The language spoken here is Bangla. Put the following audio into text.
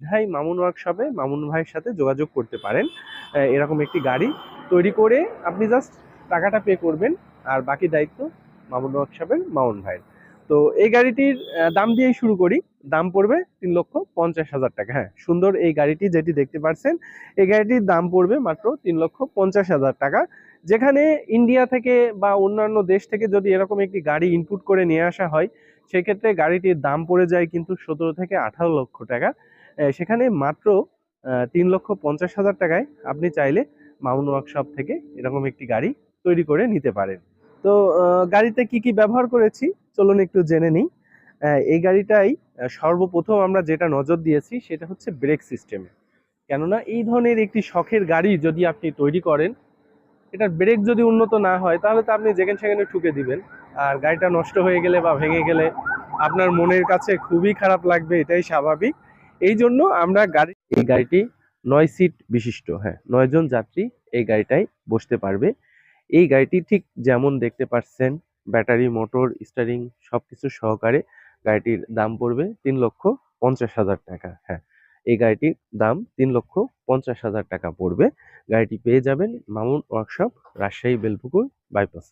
ভাই মামুন ওয়ার্কশপে মামুন ভাইয়ের সাথে যোগাযোগ করতে পারেন। এরকম একটি গাড়ি তৈরি করে আপনি জাস্ট টাকাটা পে করবেন, আর বাকি দায়িত্ব মামুন ওয়ার্কশপের মামুন ভাইয়ের। তো এই গাড়িটির দাম দিয়েই শুরু করি। দাম পড়বে তিন লক্ষ পঞ্চাশ হাজার টাকা। হ্যাঁ সুন্দর এই গাড়িটি যেটি দেখতে পাচ্ছেন এই গাড়িটির দাম পড়বে মাত্র তিন লক্ষ পঞ্চাশ হাজার টাকা। যেখানে ইন্ডিয়া থেকে বা অন্যান্য দেশ থেকে যদি এরকম একটি গাড়ি ইনপুট করে নিয়ে আসা হয়, সেক্ষেত্রে গাড়িটির দাম পড়ে যায় কিন্তু সতেরো থেকে আঠারো লক্ষ টাকা। সেখানে মাত্র তিন লক্ষ পঞ্চাশ হাজার টাকায় আপনি চাইলে মামুন ওয়ার্কশপ থেকে এরকম একটি গাড়ি তৈরি করে নিতে পারেন। তো গাড়িতে কি কি ব্যবহার করেছি? চলুন একটু জেনে নিই। এই গাড়িটাই সর্বপ্রথম আমরা যেটা নজর দিয়েছি সেটা হচ্ছে ব্রেক সিস্টেমে কেননা এই ধরনের একটি শখের গাড়ি যদি আপনি তৈরি করেন, এটার ব্রেক যদি উন্নত না হয়, তাহলে তো আপনি যেখানে সেখানে ঠুকে দিবেন। আর গাড়িটা নষ্ট হয়ে গেলে বা ভেঙে গেলে আপনার মনের কাছে খুবই খারাপ লাগবে, এটাই স্বাভাবিক। এই জন্য আমরা গাড়ি এই গাড়িটি নয় সিট বিশিষ্ট হ্যাঁ নয় জন যাত্রী এই গাড়িটাই বসতে পারবে। এই গাড়িটি ঠিক যেমন দেখতে পাচ্ছেন, ব্যাটারি, মোটর স্টারিং সবকিছু সহকারে গাড়িটির দাম পড়বে তিন লক্ষ পঞ্চাশ হাজার টাকা হ্যাঁ। এই গাড়িটির দাম তিন লক্ষ পঞ্চাশ হাজার টাকা পড়বে। গাড়িটি পেয়ে যাবেন মামুন ওয়ার্কশপ, রাজশাহী বেলপুকুর বাইপাস।